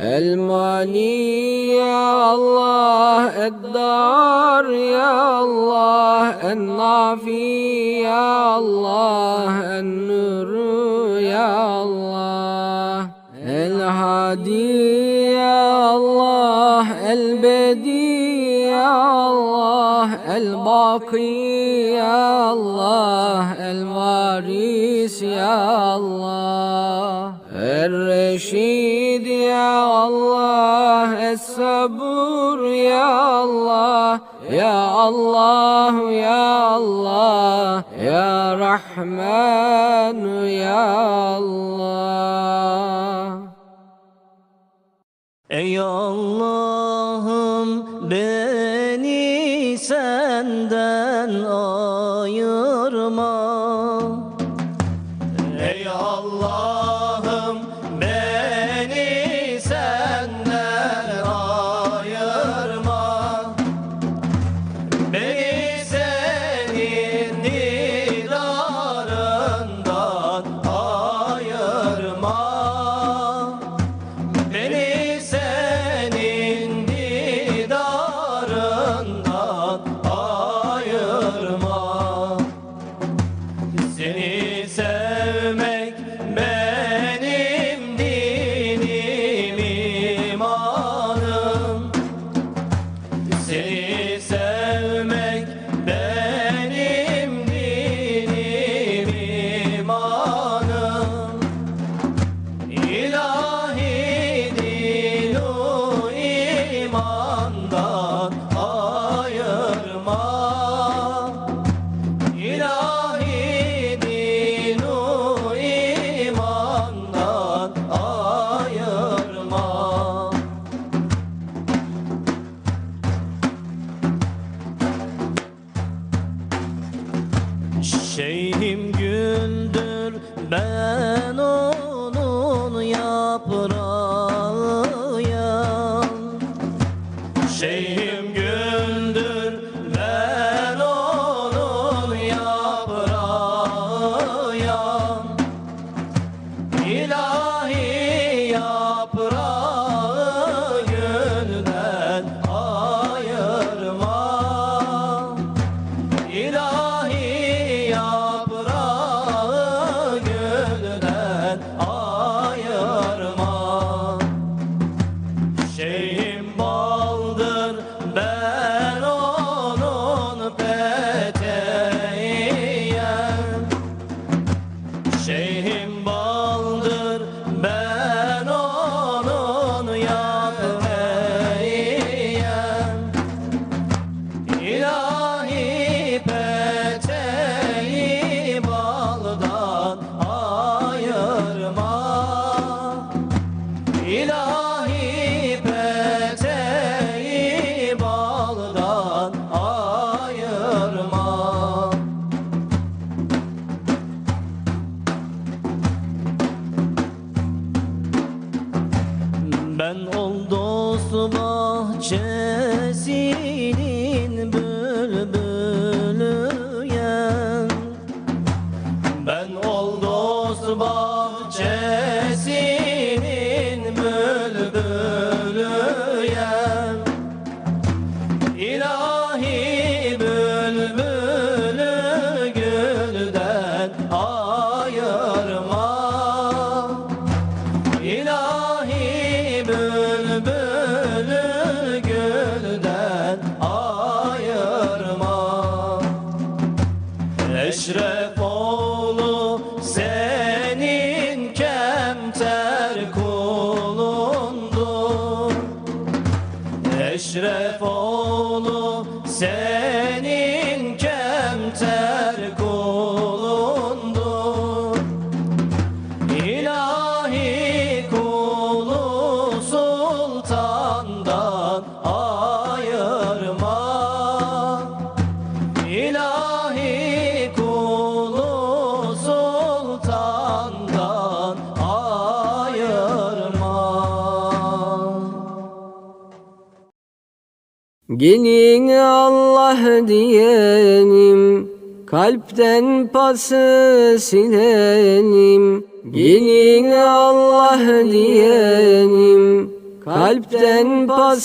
الماني يا الله الدار يا الله النافي يا الله النور يا الله الهادي يا الله البدي يا الله الباقي يا الله الوارث يا الله Er-Reşid ya Allah, Es-Sabur ya Allah, Ya Allah ya Allah, Ya Rahman ya Allah. Ey Allah'ım beni senden ayırma Ey Allah جزيلا Eşref oğlu senin kemter kulundur. Eşref oğlu senin Gelin Allah diyelim Kalpten pası silelim. Gelin Allah diyelim Kalpten pas